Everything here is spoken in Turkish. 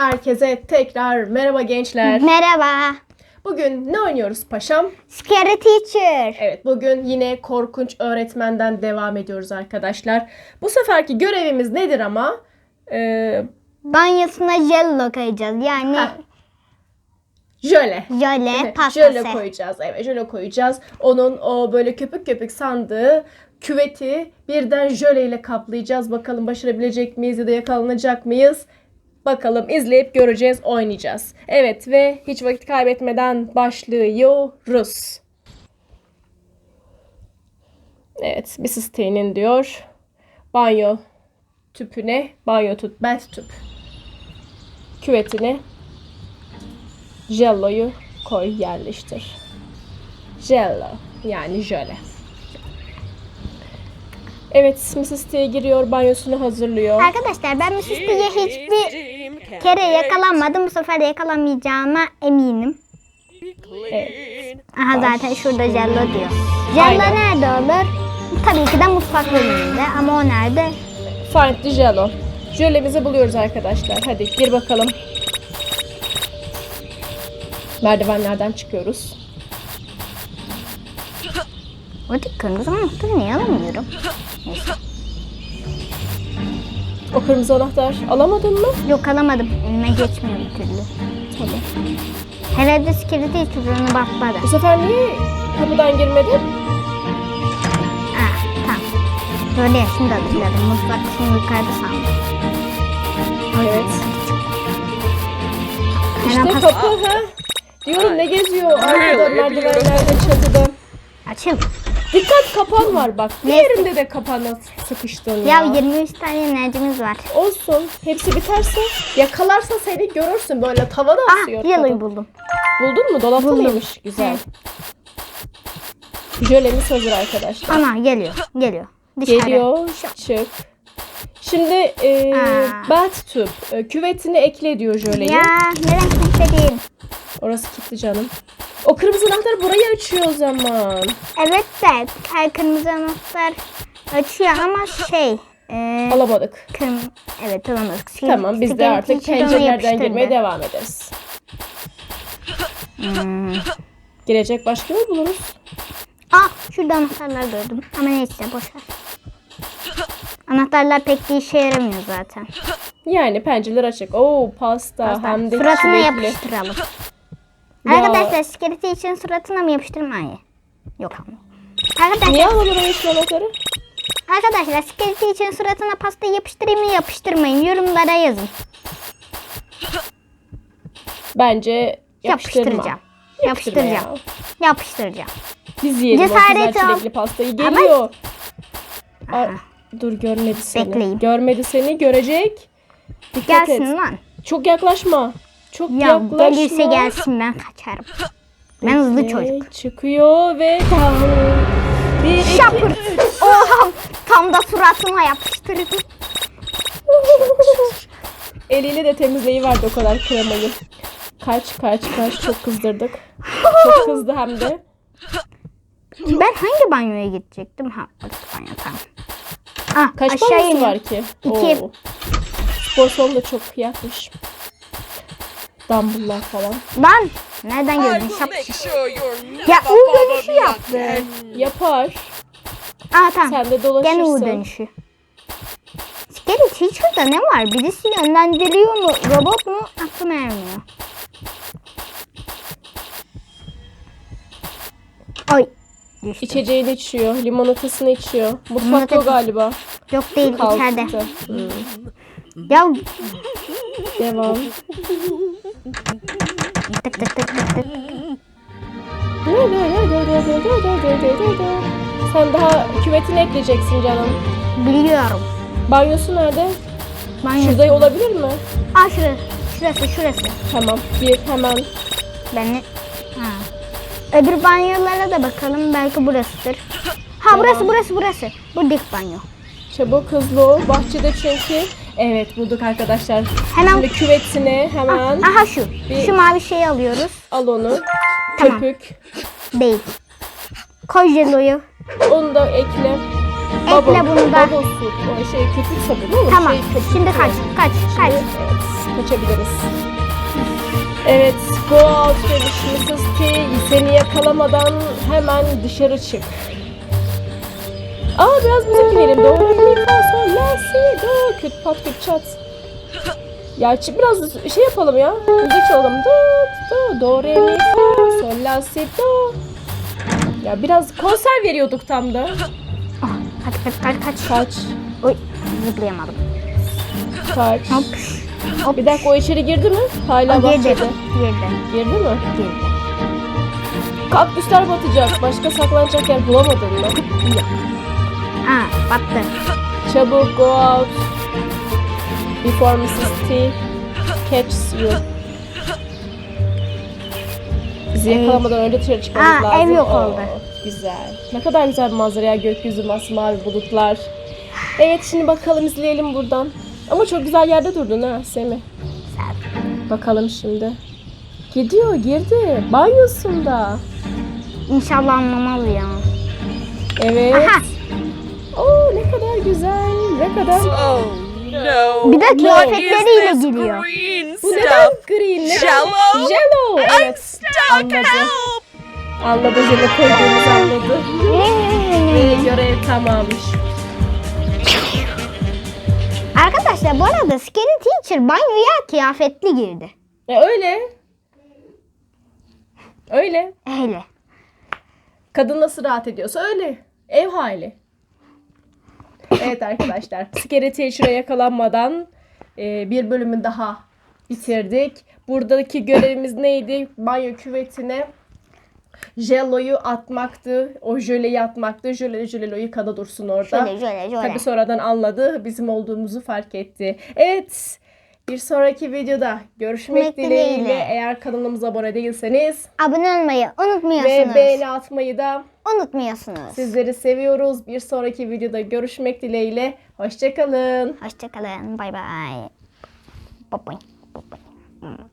Herkese tekrar merhaba gençler. Merhaba. Bugün ne oynuyoruz paşam? Scary Teacher. Evet bugün yine korkunç öğretmenden devam ediyoruz arkadaşlar. Bu seferki görevimiz nedir ama? Ee, Banyosuna jello koyacağız. Yani Heh. jöle. jöle pastası. Jöle koyacağız. Evet jöle koyacağız. Onun o böyle köpük köpük sandığı küveti birden jöle ile kaplayacağız. Bakalım başarabilecek miyiz ya da yakalanacak mıyız? Bakalım izleyip göreceğiz, oynayacağız. Evet ve hiç vakit kaybetmeden başlıyoruz. Evet, Mrs. T'nin diyor. Banyo tüpüne, banyo tüp, bath tüp küvetine jelloyu koy yerleştir. Jello yani jöle. Evet Mrs. T giriyor banyosunu hazırlıyor. Arkadaşlar ben Mrs. T'ye hiçbir kere yakalanmadım. Bu sefer yakalanmayacağıma eminim. Evet. Aha zaten şurada jello diyor. Jello Aynen. nerede olur? Tabii ki de mutfak bölümünde ama o nerede? Find the jello. Jölemizi buluyoruz arkadaşlar. Hadi gir bakalım. Merdivenlerden çıkıyoruz. O da kırmızı anahtarı niye alamıyorum? Neyse. O kırmızı anahtar alamadın mı? Yok alamadım. Elime geçmiyor bir türlü. Tamam. Herhalde Scary Teacher onu bakmadı. Bu sefer niye kapıdan girmedin? Ah tamam. Böyle ya şimdi hatırladım. Mutfak kısmı yukarıda sandım. Evet. İşte kapı ha. Diyorum ne geziyor arkada merdivenlerde çatıda. Açıl. Dikkat kapan var bak. Diğerinde de kapana sıkıştın ya. Ya 23 tane enerjimiz var. Olsun. Hepsi biterse yakalarsa seni görürsün böyle tavada Ah asıyor. yalıyı kadın. buldum. Buldun mu? Dolapta Buldum. mıymış? Güzel. Jölemiz hazır arkadaşlar. Ana geliyor. Geliyor. Dışarı. Geliyor. Çık. Şimdi e, Aa. bath tub. E, küvetini ekle diyor jöleyi. Ya neden kimse değil? Orası kilitli canım. O kırmızı anahtar burayı açıyor o zaman. Evet de her kırmızı anahtar açıyor ama şey. E, Alamadık. kırm evet alamadık. Sil- Tamam biz de artık pencerelerden girmeye devam ederiz. Hmm. Girecek başka mı buluruz? Ah şurada anahtarlar gördüm. Ama neyse boşver. Anahtarlar pek bir işe yaramıyor zaten. Yani pencereler açık. Oo pasta, hem de çilekli. yapıştıralım. Ya. Arkadaşlar skeleti için suratına mı yapıştırmayı? Yok ama. Arkadaşlar, Niye alamadın o anahtarı? arkadaşlar skeleti için suratına pasta yapıştırayım mı yapıştırmayın yorumlara yazın. Bence yapıştırma. Yapıştıracağım. Yapıştırma ya. Yapıştıracağım. Yapıştıracağım. Biz yiyelim o Cesaret güzel ol. çilekli pastayı. Geliyor. Ay, Aha. dur görmedi seni. Bekleyin. Görmedi seni görecek. Dikkat Gelsin et. lan. Çok yaklaşma. Çok Ya yaklaşma. gelirse gelsin ben kaçarım. Ben hızlı çocuk. Çıkıyor ve tam. Bir, iki, Şapır. Oha tam da suratıma yapıştırdım. Eliyle de temizleyiverdi o kadar kremayı. Kaç kaç kaç çok kızdırdık. Çok kızdı hem de. Ben hangi banyoya gidecektim? Ha banyo tamam. Ah, Kaç banyosu var ki? İki. Oo. Spor salonu da çok yakmış. Dumbbell'lar falan. Lan nereden gördün will şap make şiş. sure you'll Ya U dönüşü yaptı. Yapar. Aa tamam. Sen de Gene U dolaşırsın. dönüşü. Scary Teacher'da ne var? Birisi yönlendiriyor mu? Robot mu? Aklım ermiyor. Ay. Düştü. İçeceğini içiyor. Limonatasını içiyor. Mutfakta Limonata- galiba. Yok değil içeride. Kalktı. Hmm. Ya Devam. Tık tık tık tık tık. Sen daha küvetini ekleyeceksin canım. Biliyorum. Banyosu nerede? Banyo. Şurada olabilir mi? Aa şurası. Şurası şurası. Tamam. Bir hemen. Ben? Ha. Öbür banyolara da bakalım. Belki burasıdır. Ha burası burası burası. Bu dik banyo. Çabuk hızlı ol. Bahçede çünkü. Evet bulduk arkadaşlar. Hemen- Şimdi küvetini hemen Aha şu. Bir- Şu mavi şeyi alıyoruz. al onu. Tamam. Köpük. Değil. Koy jeloyu. Onu da ekle. Ekle bunu da. Bubble soup. O şey köpük sabunu mu? Tamam. Şey, köpük Şimdi kaç. sabunu. Kaç. Kaç. Evet, kaçabiliriz. Evet, go out demiş Mrs. T. Seni yakalamadan hemen dışarı çık. Aa biraz müzik dinleyelim. Do, re, mi, fa, sol, la, si, do. Küt pat küt çat. Ya biraz şey yapalım ya. Müzik çalalım. Do, do, do, re, mi, fa, sol, la, si, do. Ya biraz konser veriyorduk tam da. Ah, kaç kaç kaç kaç. Kaç, Oy zıplayamadım. kaç. Hop. Hop. Bir dakika o içeri girdi mi? Hala Girdi. bahçede. Girdi. Girdi mi? Girdi. Kaktüsler batacak. Başka saklanacak yer bulamadın mı? Aa battı. Çabuk go out. Before Mrs. T catches you. Bizi yakalamadan önce dışarı çıkmamız Aa, lazım. ev yok Oo, oldu. Güzel. Ne kadar güzel bir manzara ya. Gökyüzü masmavi bulutlar. Evet şimdi bakalım izleyelim buradan. Ama çok güzel yerde durdun ha Semih. Bakalım şimdi. Gidiyor girdi. Banyosunda. İnşallah anlamaz ya. Evet. Aha. Ne güzel. Ne kadar. Oh no. Bir de kıyafetleriyle green Bu neden green? Neden? Jello? Jello. Evet. Stuck Anladı. help! Anladı jello koyduğumuzu anladı. Ve görev tamammış. Arkadaşlar bu arada Scary Teacher banyoya kıyafetli girdi. E öyle. Öyle. Öyle. Kadın nasıl rahat ediyorsa öyle. Ev hali. Evet arkadaşlar. Scary Teacher'a yakalanmadan e, bir bölümü daha bitirdik. Buradaki görevimiz neydi? Banyo küvetine jelloyu atmaktı. O jöleyi atmaktı. Jöle jöleloyu kada dursun orada. Şöyle şöyle şöyle. Tabii sonradan anladı. Bizim olduğumuzu fark etti. Evet. Bir sonraki videoda görüşmek Görüşmek dileğiyle. dileğiyle. Eğer kanalımıza abone değilseniz Abone olmayı ve unutmuyorsunuz. beğeni atmayı da unutmuyorsunuz. Sizleri seviyoruz. Bir sonraki videoda görüşmek dileğiyle. Hoşçakalın. Hoşçakalın. Bay bay. Bye bye. bye, bye. Hmm.